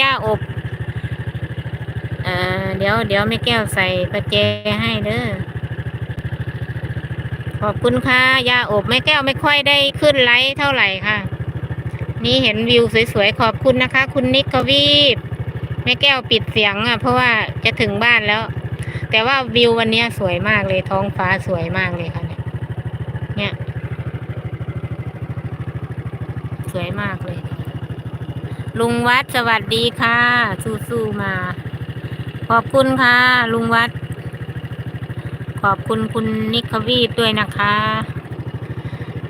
ย่าอบอ่าเดี๋ยวเดี๋ยวแม่แก้วใส่ประแจให้เด้อขอบคุณค่ะย่าอบแม่แก้วไม่ค่อยได้ขึ้นไลฟ์เท่าไหร่ค่ะ นี่เห็นวิวสวยๆขอบคุณนะคะ คุณนิกกวีบแม่แก้วปิดเสียงอะ เพราะว่าจะถึงบ้านแล้ว แต่ว่าวิววันนี้สวยมากเลยท้องฟ้าสวยมากเลยค่ะ เนี่ย สวยมากเลย ลุงวัดสวัสดีค่ะ สู้ๆมา ขอบคุณค่ะ ลุงวัด ขอบคุณคุณนิควีบด้วยนะคะ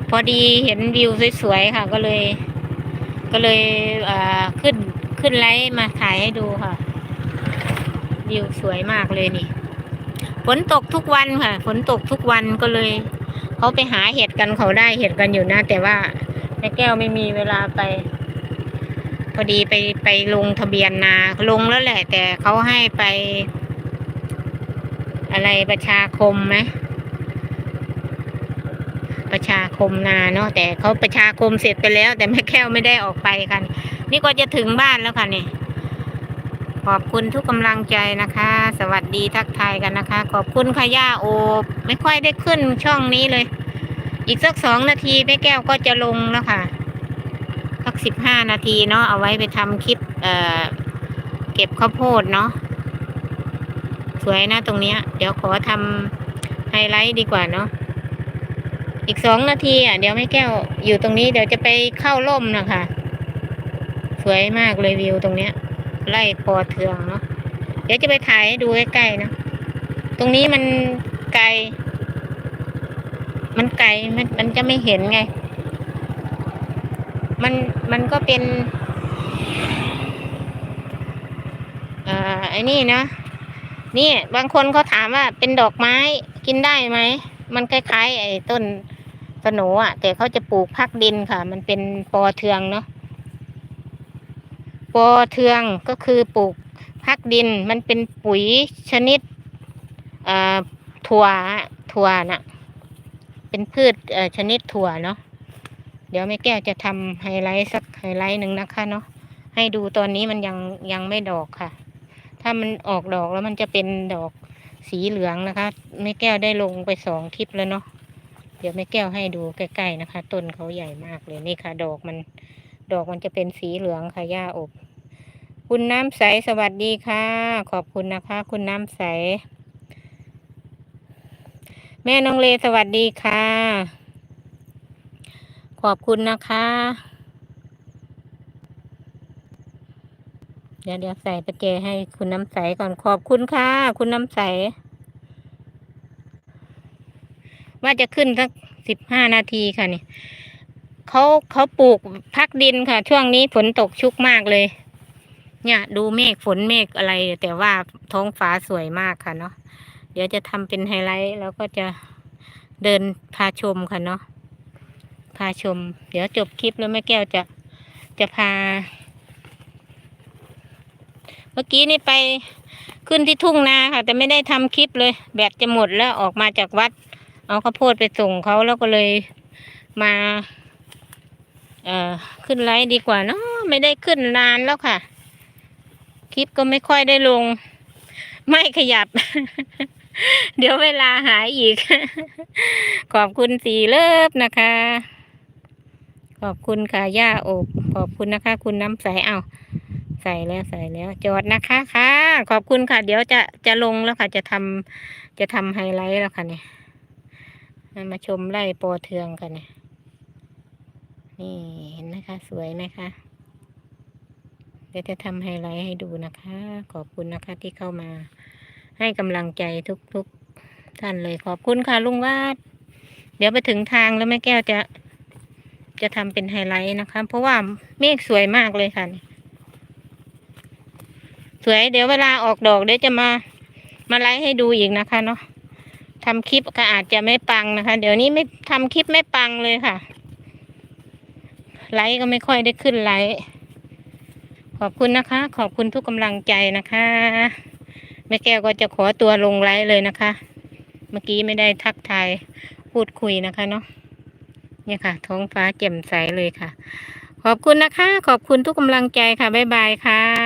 พอดีเห็นวิวสวยๆค่ะ ก็เลย ก็เลยอ่าขึ้นขึ้นไลฟ์มาถ่ายให้ดูค่ะ วิวสวยมากเลยนี่ฝนตกทุกวันค่ะฝนตกทุกวันก็เลยเขาไปหาเห็ดกันเขาได้เห็ดกันอยู่นะแต่ว่าแม่แก้วไม่มีเวลาไป พอดีไปไปลงทะเบียนนาลงแล้วแหละ แต่เขาให้ไป อะไรประชาคมไหมประชาคมนาเนาะแต่เขาประชาคมเสร็จไปแล้ว แต่แม่แก้วไม่ได้ออกไปค่ะนี่ก็จะถึงบ้านแล้วค่ะเนี่ยขอบคุณทุกกำลังใจนะคะ สวัสดีทักทายกันนะคะ ขอบคุณค่ะย่าโอบไม่ค่อยได้ขึ้นช่องนี้เลย อีกสักสองนาทีแม่แก้วก็จะลงแล้วค่ะ สักสิบห้านาทีเนาะเอาไว้ไปทำคลิปเเก็บข้าวโพดเนาะสวยนะตรงเนี้ย เดี๋ยวขอทำไฮไลท์ดีกว่าเนาะอีกสองนาทีอะเดี๋ยวแม่แก้วอยู่ตรงนี้เดี๋ยวจะไปเข้าร่มนะคะสวยมากเลยวิวตรงเนี้ยไล่ปอเทืองเนาะเดี๋ยวจะไปถ่ายให้ดูใกล้ๆเนาะตรงนี้มันไกล มันไกลมันมันจะไม่เห็นไง มันมันก็เป็นอ่อไอ้นี่นะนี่บางคนเขาถามว่าเป็นดอกไม้กินได้ไหม มันคล้ายๆไอ้ต้นสโหนอะ แต่เขาจะปลูกพักดินค่ะ มันเป็นปอเทืองเนาะปอเทืองก็คือปลูกพักดิน มันเป็นปุ๋ยชนิดอ่อถั่วถั่วน่ะ เป็นพืชอ่อชนิดถั่วเนาะ เดี๋ยวแม่แก้วจะทำไฮไลท์สักไฮไลท์หนึ่งนะคะเนาะให้ดูตอนนี้มันยังยังไม่ดอกค่ะ ถ้ามันออกดอกแล้วมันจะเป็นดอกสีเหลืองนะคะแม่แก้วได้ลงไปสองคลิปแล้วเนาะเดี๋ยวแม่แก้วให้ดูใกล้ๆนะคะ ต้นเขาใหญ่มากเลยนี่ค่ะ ดอกมันดอกมันจะเป็นสีเหลืองค่ะย่าอบ คุณน้ำใสสวัสดีค่ะ ขอบคุณนะคะ คุณน้ำใส แม่น้องเลสวัสดีค่ะ อบคุณนะคะ เดี๋ยวเดี๋ยวใส่ประเจให้คุณน้ำใสก่อนขอบคุณค่ะ คุณน้ำใส ว่าจะขึ้นสักสิบห้านาทีค่ะนี่เขาเขาปลูกพักดินค่ะ ช่วงนี้ฝนตกชุกมากเลย เนี่ย ดูเมฆฝนเมฆอะไร แต่ว่าท้องฟ้าสวยมากค่ะเนาะเดี๋ยวจะทำเป็นไฮไลท์แล้วก็จะเดินพาชมค่ะเนาะ พาชม เดี๋ยวจบคลิปแล้วแม่แก้วจะจะพา เมื่อกี้นี่ไปขึ้นที่ทุ่งนาค่ะ แต่ไม่ได้ทำคลิปเลย แบตจะหมดแล้วออกมาจากวัด เอาข้าวโพดไปส่งเขาแล้วก็เลยมา เอ่อขึ้นไลฟ์ดีกว่าเนาะไม่ได้ขึ้นนานแล้วค่ะ คลิปก็ไม่ค่อยได้ลง ไม่ขยับ เดี๋ยวเวลาหายอีก ขอบคุณสีเลิฟนะคะ ขอบคุณค่ะย่าอบ ขอบคุณนะคะ คุณน้ำใสเอาใส่แล้วใส่แล้วจอดนะคะค่ะ ขอบคุณค่ะ เดี๋ยวจะจะลงแล้วค่ะจะทำจะทำไฮไลท์แล้วค่ะเนี่ยมาชมไร่ปอเทืองกันเนี่ยนี่เห็นนะคะ สวยไหมคะ เดี๋ยวจะทำไฮไลท์ให้ดูนะคะ ขอบคุณนะคะที่เข้ามา ให้กำลังใจทุกๆท่านเลยขอบคุณค่ะลุงวาด เดี๋ยวไปถึงทางแล้วแม่แก้วจะ จะทำเป็นไฮไลท์นะคะ เพราะว่าเมฆสวยมากเลยค่ะ สวยเดี๋ยวเวลาออกดอกเดี๋ยวจะมามาไลฟ์ให้ดูอีกนะคะเนาะทำคลิปก็อาจจะไม่ปังนะคะ เดี๋ยวนี้ไม่ทำคลิปไม่ปังเลยค่ะ ไลฟ์ก็ไม่ค่อยได้ขึ้นไลฟ์ขอบคุณนะคะ ขอบคุณทุกกำลังใจนะคะแม่แก้วก็จะขอตัวลงไลฟ์เลยนะคะ เมื่อกี้ไม่ได้ทักทายพูดคุยนะคะเนาะ เนี่ยค่ะ ท้องฟ้าแจ่มใสเลยค่ะ ขอบคุณนะคะ ขอบคุณทุกกำลังใจค่ะ บ๊ายบายค่ะ